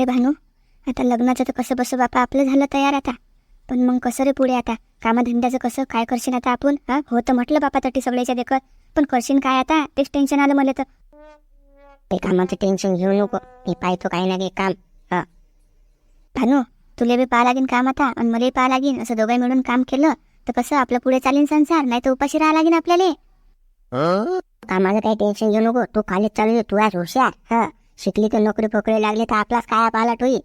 रे भानू. आता लग्नाचं तर कसं बसं बापा आपलं झालं तयार आता. पण मग कसं रे पुढे आता? कामधंद्याचं कसं काय करशील आता आपण? हा? हो तर म्हटलं बापा तटी सगळ्याच्या देखत पण करशील काय आता? तेच टेन्शन आलं मला तर. ते कामाचं टेन्शन घेऊ नको. मी पाहतो काही ना काही काम. हा. भानू तुला बी पाहा लागेल काम आता आणि मलाही पाहा लागेल असं दोघांनी मिळून काम केलं तर कसं? आपलं पुढे चालेल संसार. नाही तर उपाशी राहा लागेल आपल्याला. कामाचं काही टेन्शन घेऊ नको. तू कॉलेज चालू तू आज हुशार. हा. शिकली तर नोकरी पकडी लागली तर आपलाच काय पालट होईल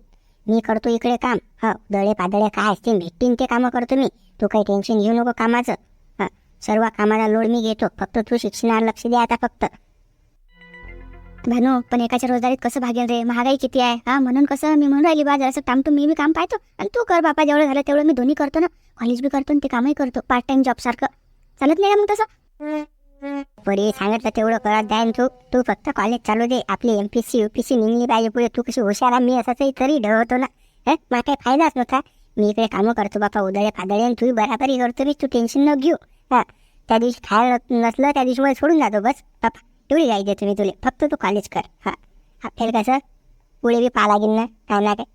मी करतो इकडे काम. हो दळे पादळे काय असतील भेटतील ते कामं करतो मी. तू काही टेन्शन घेऊ नको कामाचं. हा सर्व कामाला लोड मी घेतो. फक्त तू शिक्षणावर लक्ष दे आता फक्त. भानू पण एकाच्या रोजगारीत कसं भागेल रे? महागाई किती आहे? हा म्हणून कसं? मी म्हणून राहिली बा जरासं टामटूम मी मी काम पाहतो. आणि तू कर बापा जेवढं झालं तेवढं मी दोन्ही करतो ना. कॉलेज बी करतो आणि ते कामही करतो. पार्ट टाइम जॉब सारखं. चालत नाही का मग तसं? परी सांगितलं तेवढं करत जाईन तू. तू फक्त कॉलेज चालू दे. आपली M P C U P C निघली पाहिजे पुढे. तू कशी हुशार आहे, मी असंच तरी ढवतो ना. हे मला काही फायदाच नव्हता. मी इकडे कामं करतो बापा उदळे फादळे आणि तू बराबरी करतो मी. तू टेन्शन न घेऊ. हा. त्या दिवशी खायला नसलं त्या दिवशी मला सोडून जातो बस. बापा तेवढी गाई देतो मी तुले. फक्त तू कॉलेज कर. हा. हा फेर कसं पुढे बी पा लागेल ना. काय ना काय.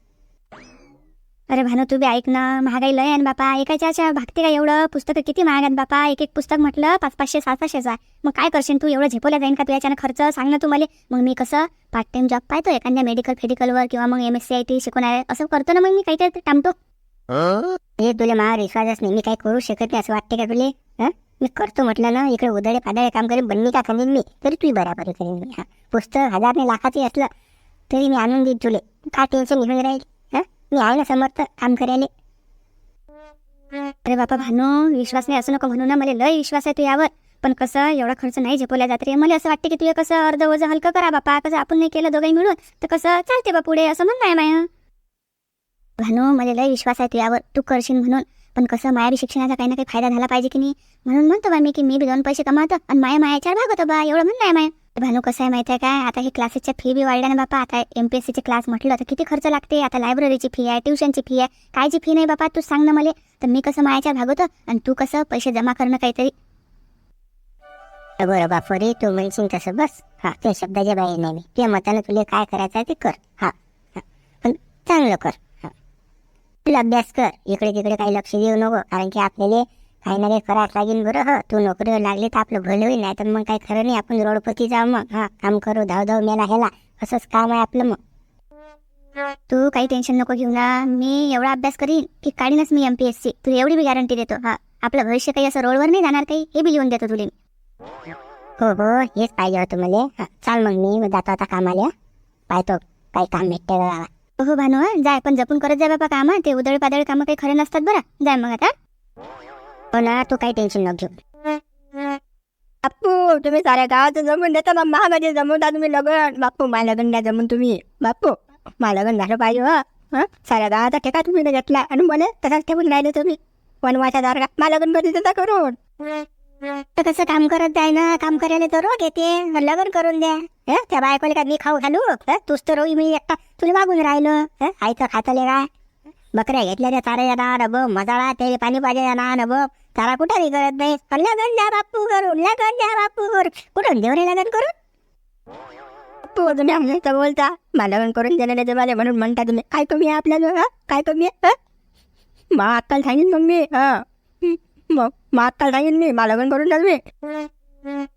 अरे भानू तू बी ऐक ना महागाई लय आहे बापा. एकाच्या भागते का एवढं? पुस्तकं किती महाग आहेत बापा. एक एक पुस्तक म्हटलं पाच पाचशे सात सातशेचा मग काय करशील तू? एवढं झेपवल्या जाईन का तू? याच्यानं खर्च? सांग ना तू मला. मग मी कसं? पार्ट टाइम जॉब पाहतो एखाद्या मेडिकल फेडिकलवर किंवा मग M S C I T शिकवणार असं करतो ना मग मी काहीतरी टामतो हे? तुला माझा विश्वासच नाही. मी काही करू शकत नाही असं वाटते का तुले? हं? मी करतो म्हटलं ना इकडे उदळे पादळे काम करेन बन्नी का करेन मी? तरी तुही बराबरी करेन मी. हा? पुस्तक हजार नाही लाखाचे असलं तरी मी आणून देईन तुले. काय टेन्शन घेऊन राहील? मी आहे ना समर्थ काम करायले अरे बापा भानू विश्वास नाही असं नको म्हणू ना मला लय विश्वास आहे तू यावर पण कसं एवढा खर्च नाही झेपवला जात रे. मला असं वाटतं की तुला कसं अर्ध वजन हलकं करा बापा. कसं आपण नाही केलं दोघांनी मिळून तर कसं चालते बा पुढे असं म्हणणं आहे माया. भानू मला लय विश्वास आहे तुझ्यावर. तू करशील म्हणून. पण कसं माया बी शिक्षणाचा काही ना काही फायदा झाला पाहिजे की नाही? म्हणून म्हणतो बा मी की मी बी दोन पैसे कमावतो आणि माया मायाच्यावर भागवतो बा. एवढं म्हणणं आहे माया. भानू कसं आहे माहिती आहे काय? आता हे क्लासेसच्या फी बी वाढल्या ना बापा आता एम पी एस सीचे क्लास म्हटलं तर किती खर्च लागते? आता लायब्ररीची फी आहे ट्युशनची फी आहे. कायची फी नाही बापा? तू सांग ना मला. तर मी कसं मायाच्या भागवतो आणि तू कसं पैसे जमा करणं काहीतरी? बरं बापरे तू म्हणशील तसं बस. हा त्या शब्दाच्या बाहेर नाही मी. त्या मतानं तुला काय करायचं आहे ते कर. हा हा. पण चांगलं कर. हा. तुला अभ्यास कर. इकडे तिकडे काही लक्ष देऊ नको कारण की आपल्याला काही ना लागेल बरं हं. तू नोकरीवर लागली तर आपलं भलं होईल नाही तर मग काही खरं नाही. आपण रोडपती जाऊ मग हा. काम करू धाव धाव मेला ह्याला. असंच काम आहे आपलं मग. तू काही टेन्शन नको घेऊ ना. मी एवढा अभ्यास करीन की काढीनच मी एम पी एस सी तू एवढी बी गॅरंटी देतो हा. आपलं भविष्य काही असं रोडवर नाही जाणार काही? हे बी लिहून देतो तुला मी. हो हो. हेच पाहिजे होतं मला हां. चाल मग मी जातो आता कामाला पाहतो काही काम भेटते गावात हो भानू जाय. पण जपून करत जाय बाबा कामं. ते उदळ पादळ कामं काही खरे नसतात बरं. जाय मग आता हो ना तू काही टेन्शन नको घेऊ. बापू तुम्ही साऱ्या गावाचं जमून देता ना महामध्ये जमवता तुम्ही लग्न. बापू मला लग्न द्या जमून तुम्ही. बापू मला लग्न झालं पाहिजे हा. हं? साऱ्या गावाचा ठेका तुम्ही नाही घेतला आणि मला तसाच ठेवून राहिले तुम्ही. वनवाच्या दारगा मला लग्न बदली देता करून. तर कसं काम करत जाय ना. काम करायला तर रोग येते. लग्न करून द्या. त्या बायकोले का मी खाऊ घालू? तूच तर रोई मी एकटा. तुला मागून राहिलो. आईचं खातले काय बकऱ्या घेतल्या त्या चारा येणार बघ मजाळा ते पाणी पाहिजे येणार बघ. त्याला कुठं करत नाही लग्न द्या बापू करून लग्न द्या बापू करून. कुठून देऊ नये लग्न करून? बापू तुम्ही आमच्या बोलता. मला लग्न करून देणार नाही तुम्हाला म्हणून म्हणता तुम्ही. काय कमी आहे आपल्याजवळ काय कमी आहे? मग आत्ताला सांगेन मग मी. हं, मग मग आत्ताला सांगेन मी. मला लग्न करून द्या तुम्ही.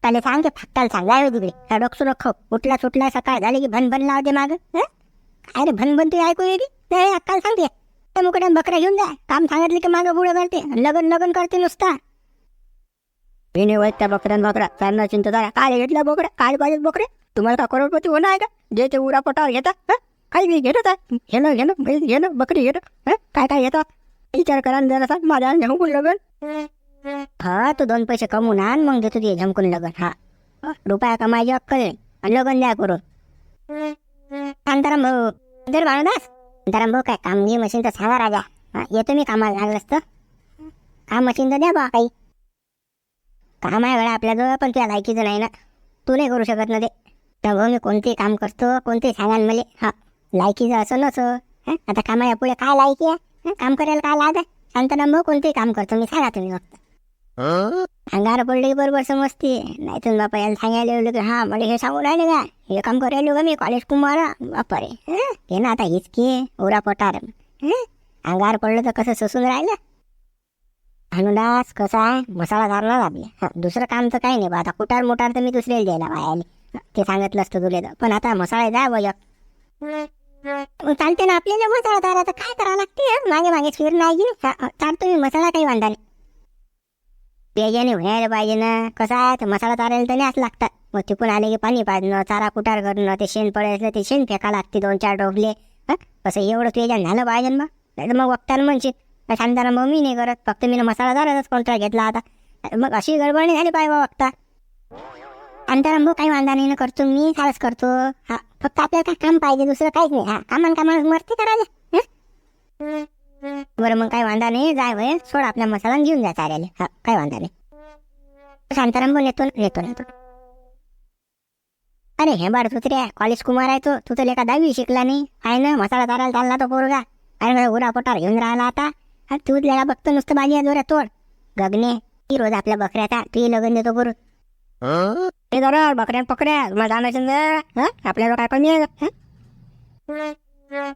त्याला सांग ते फक्ताला सांग. जाय तिकडे. त्या डोकसू रखो उठला सुटला सकाळ झाली की भन भन लावते माग. काय रे भन भन तू ऐकू येते? नाही अक्काला सांगते त्या मुकड्यान बकऱ्या घेऊन जा. काम सांगितले की मागं पुढे करते लगन लगन करते नुसता. विने वय त्या बकऱ्यान बकरा त्यांना चिंता झाला. काय घेतल्या बोकड्या? काय पाहिजे बोकडे तुम्हाला का करोडपती होणार आहे का? जे ते उरा पोटावर घेता हं? काही बी घेतात आहे. घेणं घेणं म्हैस घेणं बकरी घेणं हं? काय काय घेतात? विचार करा न जरासा. माझ्या झमकून लगन. हा तू दोन पैसे कमवून आण मग देतो ते झमकून लगन. हा. रुपया कमायची अक्कल आणि लगन द्या करून. शांताराम भाऊ जर बाळदास. शांताराम भाऊ काय काम घे मशीन तर सांगा राजा. हा येतो मी कामाला लागलं असतं काम मशीन तर द्या बा काही. काम आहे वेळा आपल्याजवळ पण तुझ्या लायकीचं नाही ना. तू नाही करू शकत ना ते. तर भाऊ मी कोणतेही काम करतो कोणतेही सांगाल मला? हा लायकीचं असं नसं हां आता कामाच्या पुढे काय लायकी आहे? काम करायला काय लाज आहे? शांताराम भाऊ कोणतेही काम करतो मी सांगा तुम्ही फक्त. अंगार पडले बरोबर समजते. नाही तर बापा याला सांगायला गेलो की हा मला हे सांगू राहिले का? हे काम करायला का मी? कॉलेज कुमारा बापा रे हे ना आता हेच की ओरा पटार अंगार पडलं तर कसं ससून राहिलं? अनुदास कसा आहे? मसाला धारणार आपले दुसरं काम तर काही नाही बा. आता कुटार मोटार तर मी दुसऱ्याला द्यायला बायाले ते सांगितलं असतं तुले तर. पण आता मसाला जाय बघ चालते ना आपल्याला मसाला धारा तर काय करावं लागते? मागे मागे फिर नाही चालतो मी मसाला काही वांधा नाही. पेजाने व्हायला पाहिजे ना. कसं आहे तर मसाला चारायला तर नाहीच लागतात. मग तिकून आले की पाणी पाजणं चारा कुटार करणं ते शेण पडायचं ते शेण फेका लागते दोन चार डोबले हं? कसं एवढं पेजान झालं पाहिजे मग. नाही तर मग वक्ताला म्हणशील का शांताना मग मी नाही करत. फक्त मी मसाला चारायचाच कॉन्ट्रॅक्ट घेतला आता. मग अशी गडबड नाही झाली पाहिजे बा वक्ता. शांताराम भाऊ काही वांदा नाही ना करतो मी सारच करतो. हा फक्त आपल्याला काय काम पाहिजे दुसरं काहीच नाही. हा कामान कामान मरते करायला. बरं मग काय वांधा नाही. जाय वय सोड आपल्या मसाला घेऊन जा चाऱ्याला. हा काही वांधा नाही. शांताराम बोल येतो येतो येतो अरे हे बार तुत्र्या कॉलेज कुमार आहे तो. तू तर लेका दहावी शिकला नाही. आहे ना मसाला चारायला चालला तो पोरगा. अरे उरा पोटार घेऊन राहिला आता. हा तू लेका बघतो नुसतं बाजी जोऱ्या तोड गगने ती रोज आपल्या बकऱ्याचा तू लगन देतो करू ते जरा बकऱ्या पकड्या मला जाणार आपल्याला काय कमी आहे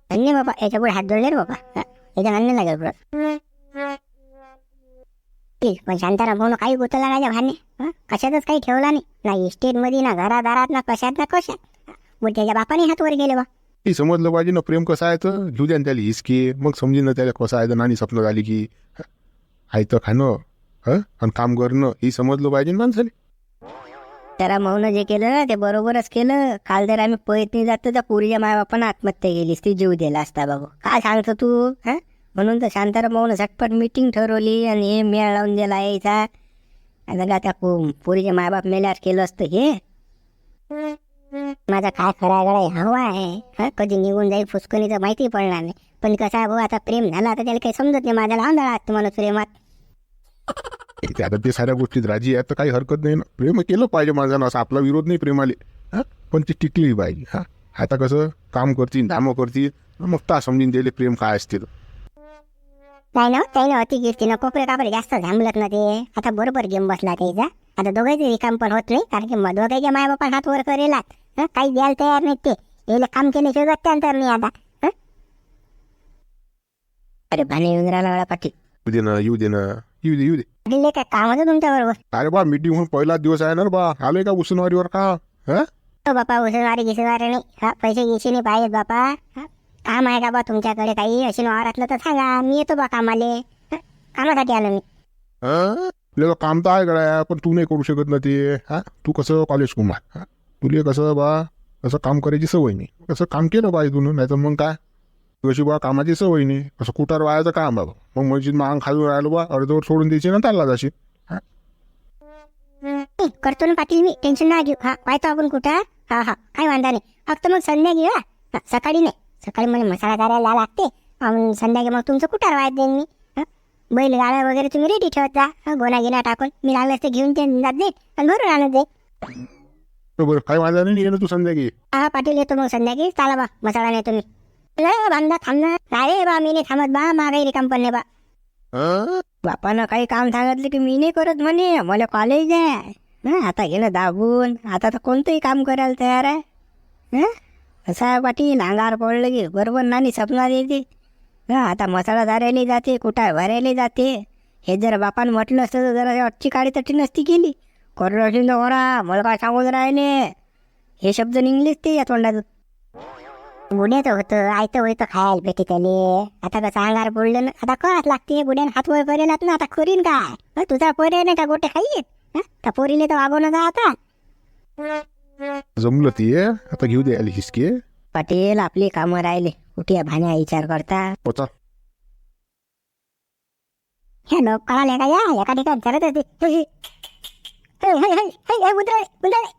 धन्य बाबा याच्यापुढे हात जोडले रे बाबा हा, याच्या लागेल पुढं पण शांताराम भाऊ काही गुतला नाही भाने कशातच काही ठेवला नाही ना इस्टेटमध्ये ना घरादारात ना कशात ना कशात मग त्याच्या बापाने हात वर गेले बा हे समजलं पाहिजे ना प्रेम कसं आहे तर घेऊ द्या त्याला हिसके मग समजेन ना त्याला कसं आहे तर नानी स्वप्न झाली की आहे तर खाणं हं आणि काम करणं हे समजलं पाहिजे माणसाने त्याला मौन जे केलं ना ते बरोबरच केलं. काल जर आम्ही पळत नाही जात तर त्या पुरीच्या मायबापानं आत्महत्या केलीस. ती जीव दिला असता बाबू काय सांगतो तू हा? म्हणून तर शांताराम मौन झटपट मिटिंग ठरवली आणि हे मेळ लावून दिला यायचा. आता का त्या पोरीचे मायबाप मेल्यावर केलं असतं हे. माझा काय खरा गडा हवा आहे. हा? कधी निघून जाईल फुसकणी तर माहिती पडणार नाही. पण कसं आहे भाऊ आता प्रेम झाला आता त्याला काही समजत नाही. माझ्या लहान द्या तुम्हाला प्रेमात ते आता ते साऱ्या गोष्टीत राजी आहे तर काही हरकत नाही ना. प्रेम केलं पाहिजे माणसानं असं आपला विरोध नाही प्रेमाले. हा? पण ती टिकली पाहिजे हा? आता कसं काम करतील धामं करतील मग ता समजून दिले प्रेम काय असते तर. नाही ना काही ना अति गिरती ना कोपरे कापरे जास्त थांबलत ना ते? आता बरोबर गेम बसला त्याचा आता दोघांचे रिकाम पण होत नाही कारण की मग दोघांच्या मायबापा हात वर करेलात. हं? काही द्यायला तयार नाही ते. याला काम केल्याशिवाय गत्यांतर नाही आता. हं? अरे भाने येऊन राहिला पाठी. येऊ दे ना येऊ दे ना. येऊ दे येऊ दे. दिले काय काम होतं तुमच्या बरोबर अरे बा मीटिंग होऊन पहिला दिवस आहे ना रे बा. आलोय का उसनवारीवर का? हा? बापा उसळवारी गिसळवारी नाही हा पैसे गिसे नाही पाहिजेत बापा. हा काम आहे का बा तुमच्याकडे काही? अशी वावरातलं तर सांगा. मी येतो बा कामाले. हं? कामासाठी आलो मी. हं? आपल्याला काम तर आहे गड्या पण तू नाही करू शकत ना ते. हा तू कसं कॉलेज कुमार? तुला कसं बा असं काम करायची सवय नाही. कसं काम केलं पाहिजे तुला नाही तर मग काय? कशी बा कामाची सवय नाही. असं कुठार वायाचं काम बाबा. मग म्हणजे मांग खालून राहिलो बा अर्धवर सोडून द्यायची ना चालला जाशी करतो ना पाटील मी. टेन्शन नाही घेऊ. हा पाहतो आपण कुठं हा हा. काही वांधा नाही. फक्त मग संध्या घेऊ हा. सकाळी नाही. सकाळी मला मसाला करायला लागते. संध्याकाळी मग तुमचं कुठार वायत देईन मी? बैल गाड्या वगैरे तुम्ही रेडी ठेवत जा. गोणा गिना टाकून. मी लागलं असते घेऊन ते जात देईन आणि भरून आणत जाईन. बरं काय वाजा नाही ना तू संध्याकाळी हा पाटील येतो मग संध्याकाळी चाला बा मसाला नाही तुम्ही नाही बांधा थांबना नाही बा मी नाही थांबत बा मागाई रिकाम पण बा. बापानं काही काम सांगितलं की मी नाही करत म्हणे मला कॉलेज आहे. हं, आता गेलं दाबून. आता तर कोणतंही काम करायला तयार आहे. हा? असं आहे पाटील पडलं की बरोबर नानी सपना येते. हं, आता मसाला धारायला जाते कुठं भरायला जाते. हे जर बापानं म्हटलं असतं तर जरा अच्छी काळी तटी नसती केली. कोरडा ओरा मला काय सांगून राहिले? हे शब्द निघलेच ते या तोंडातून. बुड्याचं होतं आयतं होतं खायला भेटे त्याले आता कसं अंगार पडलं ना आता कराच लागते बुड्यानं हात वर करेलात ना आता करीन काय हं, तुझा पोरे नाही का गोटे खाईत हं? त्या पोरीले तर वागवणं जा आता. जमलं ते आता घेऊ दे आली हिसके पाटील आपली कामं राहिले. कुठे भाण्या विचार करता. पोचा ह्या लोक कळाले का या? एका ठिकाणी चालत होते.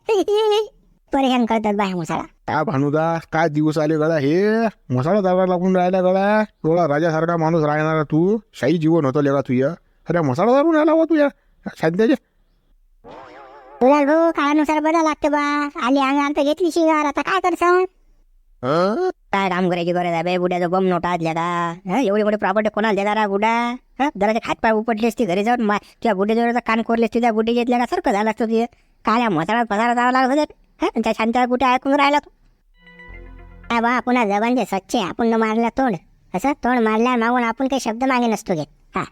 हे, हे. हे, हे, हे, हे, हे. हे, हे, हे, हे. परेशान करतात बाया मुसाळा काय भानुदास काय दिवस आले गळा? हे मसाला दावा लागून राहिला गळा. थोडा राजासारखा माणूस राहणारा तू. शाही जीवन होतं लेगा तुया अरे मसाला दारून आला वा तुया शांत्याचे तुला भाऊ काळानुसार बदल लागते बा. आली अंगार तर घेतली शिगार. आता काय करसान हं? काय काम करायची गरज आहे बे? बुड्याचं बम नोटा आदल्या का? हं? एवढी मोठी प्रॉपर्टी कोणाला देणार आहे बुडा हं? जरा हातपाय उपटलेस ती घरी जाऊन. मा तुझ्या बुड्याजवळ कान कोरलेस तुझ्या बुड्डी घेतल्या का? सारखं झालं असतं तुझे. काय मसाला पसारा जावं लागत होते. हं? आणि त्या शांता कुठे ऐकून राहिला? तू काय बा पुन्हा जबान दे सच्चे आपण मारला तोंड. असं? तोंड मारल्या मागून आपण काही शब्द मागे नसतो घेत. हा.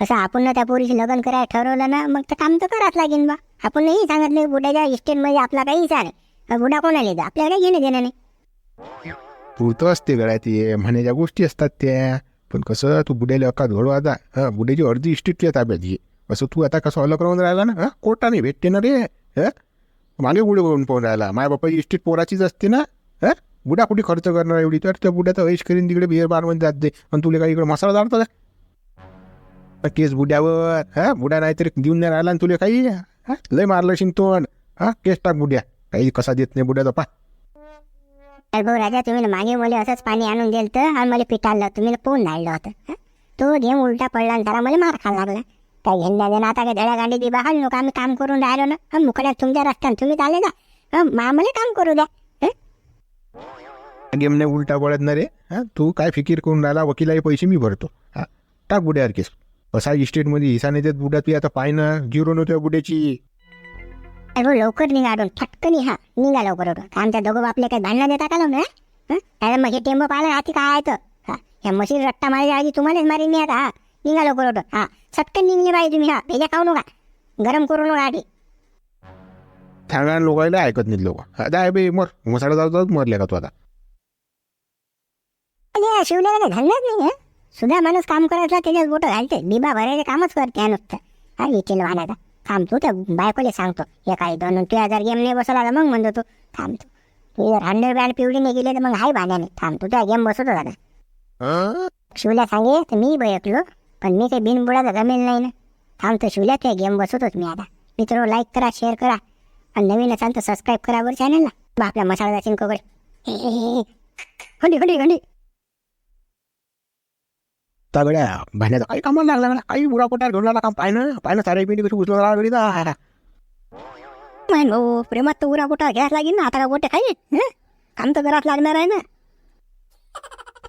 असं आपण ना त्या पोरीशी लग्न करायला ठरवलं ना मग तर काम तर करावंच लागेल बा आपण नाही सांगितलं बुड्याच्या इस्टेटमध्ये आपला काही हिस्सा नाही. बुडा कोणाला येतं आपल्याला काही घेणं देणं नाही. पुरतं असते गळ्यात ते म्हणायच्या गोष्टी असतात त्या. पण कसं तू बुड्याला अक्का घडू आता हा बुड्याची अर्धी इस्टेटच्या ताब्यात घे असं तू आता कसं अलग राहून राहिला ना? हा कोर्टाने भेटते ना रे. हा? मागे गुढे करून पाहून राहिला माय बापाची इष्टीत पोराचीच असते ना? हा? बुडा कुठे खर्च करणार एवढी? तर त्या बुड्याचा ऐश करीन तिकडे बिअर बारमध्ये जात दे. आणि तुला काही इकडे मसाला जाणतो का केस बुड्यावर. हा? बुड्या नाहीतरी देऊन नाही राहिला आणि तुला काही? हा? लय मारलं शिंग तोंड. हा? केस टाक बुड्या. काही कसा देत नाही बुड्याचा पा. तर भाऊ राजा तुम्ही मागे मला असंच पाणी आणून दिलं आणि मला पिटाळलं. तुम्ही पोहून राहिलं होतं. तो गेम उलटा पडला आणि त्याला मला मार खायला लागला. काय घेणं देणं आता काय धड्या गांडी दिबा हाल नको आम्ही काम करून राहिलो ना। हं, मुकड्यात तुमच्या रस्त्यानं तुम्ही चालले जा। हं, मा मला काम करू द्या हं? गेम नाही उलटा पडत ना रे। हा तू काय फिकीर करून राहिला? वकिलाही पैसे मी भरतो। हा टाक बुड्यावर केस। असा इस्टेटमध्ये हिसा नाही देत बुड्या तू आता पाय ना जिरो नव्हत्या बुड्याची अरे लवकर निघाडून फटकन हा निघा लवकर आमच्या दोघं बापले काही भांडणं देता का लावून अरे मग हे टेंब पाहिलं हाती काय आहे तर? हा ह्या मशीन रट्टा मारायच्या आधी तुम्हालाच मारीन मी आता. हा निघा लवकर हा सटकन निघले पाहिजे तुम्ही. हा भेजा खाऊ नका. गरम करू नका आधी. सांगा लोकायला ऐकत नाहीत लोक. आता बे मर. मसाला जाऊ जाऊ मरले का तू आता? अरे शिवल्याला घालणार नाही हं? सुद्धा माणूस काम करायचा त्याच्यात बोटं घालते बिबा भरायचे कामच करते हा नुसतं. हा येतील वाहनाचा थांबतो त्या बायकोले सांगतो. हे काही दोन तीन हजार गेम नाही बसवला तर मग म्हणतो तू? थांबतो तू. जर हंड्रेड बँड पिवडी नाही गेले तर मग हाय भाण्याने थांबतो त्या गेम बसवतो दादा? शिवल्या सांगे तर मी बयकलो पण मी काही बिनबुडाचा जमेल नाही ना. थांबतो शिवल्या त्या गेम बसवतोच मी आता. मित्र लाईक करा शेअर करा. आणि नवीन असाल तर सबस्क्राईब करा बरं चॅनलला मग आपला मसाला जाशील कोकडे हंडी हंडी हंडी तगड्या भाण्याचा काही कामाला लागला मला काही बुडा पोटार घेऊन आला काम. पाहिनं पाहिनं सारे पिंडी कशी उचलून गडीचा. नाही भाऊ प्रेमात तर उरा बोटा घ्यायला लागेल ना. आता का बोटे खाई हं? काम तर करावंच लागणार आहे ना.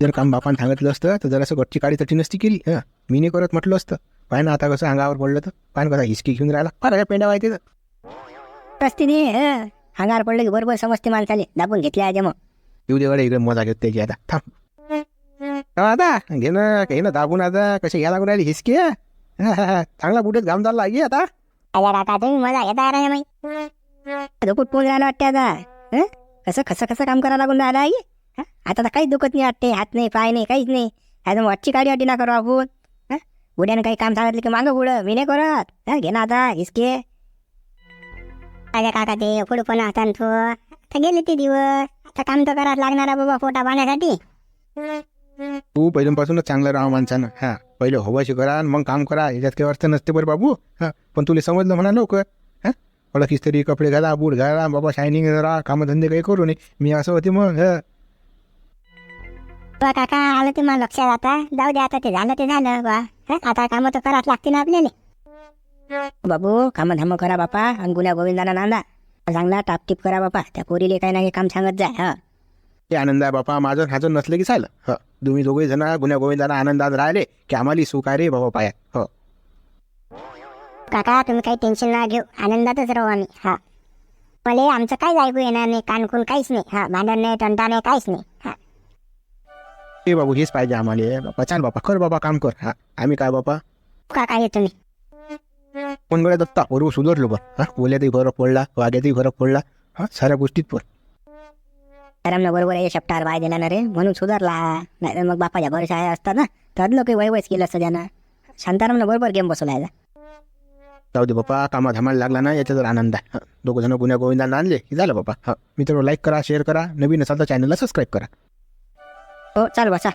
जर काम बापानं सांगितलं असतं तर जरासं गच्ची काळी तटी नसती केली. हं. मी नाही करत म्हटलं असतं. पाय ना आता कसं अंगावर पडलं तर. पाय कसा हिसकी घेऊन राहिला. फार पेंडा माहिती रस्त्याने हं, अंगावर पडलं की बरोबर समजते माणसाले. दाबून घेतले आहे मग. येऊ दे इकडे मजा घेत त्याची आता. थांब. हा, आता. घे ना घे ना दाबून आता. कसे घ्या लागून राहिली हिसकी हा, हा, हा. चांगला बुटेत घाम झाला लागे आता. अरे काका तुम्ही मजा घेता रे माहिती दुखत पोच राहिला वाटते आता? हं? कसं कसं कसं काम करायला लागून राहिलं आहे हं? आता तर काहीच दुखत नाही वाटते. हात नाही पाय नाही काहीच नाही. आता मग काढी वाटी ना करू आपण. हं? उड्यानं काही काम सांगितलं की मागं पुढं. मी नाही करत. हं? घे ना आता हिसके. अरे काका ते पुढं पण आता तो. आता गेले ते दिवस. आता काम तर करावं लागणार आहे बाबा पोटा पाण्यासाठी. तू पहिल्यापासूनच चांगलं राहा माणसानं. हा पहिले हवाशी करा आणि मग काम करा. याच्यात काही अर्थ नसते बरं बाबू. हा पण तुला समजलं म्हणा लवकर. हा? ओळखीस तरी कपडे घाला बूट घाला. बाबा शायनिंग राहा कामधंदे काही करू नये. मी असं होते मग. हा. बा काका आलं ते मला लक्षात आता. जाऊ दे आता ते झालं ते झालं. बा हं? आता कामं तर करावंच लागते ना आपल्याला. बाबू काम धाम करा बापा. आणि गुन्ह्या गोविंदाना नांदा. चांगला टापटीप करा बापा. त्या पोरीले काही नाही काम सांगत जाय हा. ते आनंद आहे बापा. माझं ह्याचं नसलं की चालं ह. तुम्ही दोघे जण गुन्ह्या गोविंदाना आनंदात राहिले की आम्हाला सुख आहे रे बाबा पाया हो. काका तुम्ही काही टेन्शन ना घेऊ. आनंदातच राहू आम्ही हा. मला आमचं काहीच ऐकू येणार नाही. कानकून काहीच नाही हा. भांडण नाही टंटा नाही काहीच नाही. हा ए बाबू हेच पाहिजे आम्हाला. बापा चाल बापा कर बाबा काम कर. हा आम्ही काय बापा काका हे तुम्ही पण गड्या दत्ता बरोबर सुधारलो बा हा बोल्यातही फरक पडला वाग्यातही फरक पडला. हा साऱ्या गोष्टीत पण. रमना बरोबर आहे शपटार बाय दिला ना रे. म्हणून सुधारला. नाही मग बापाच्या भरोशा आहे असता ना. तर लोक वय वयच केलं असतं त्यानं. शांतारामनं बरोबर गेम बसवला जाऊ दे बापा कामा धमाला लागला ना याचा जर आनंद आहे. दोघं जण गुन्ह्या गोविंदांना आणले की झालं बापा. हा मित्र लाईक करा शेअर करा. नवीन असाल तर चॅनलला सबस्क्राईब करा. हो चाल बसा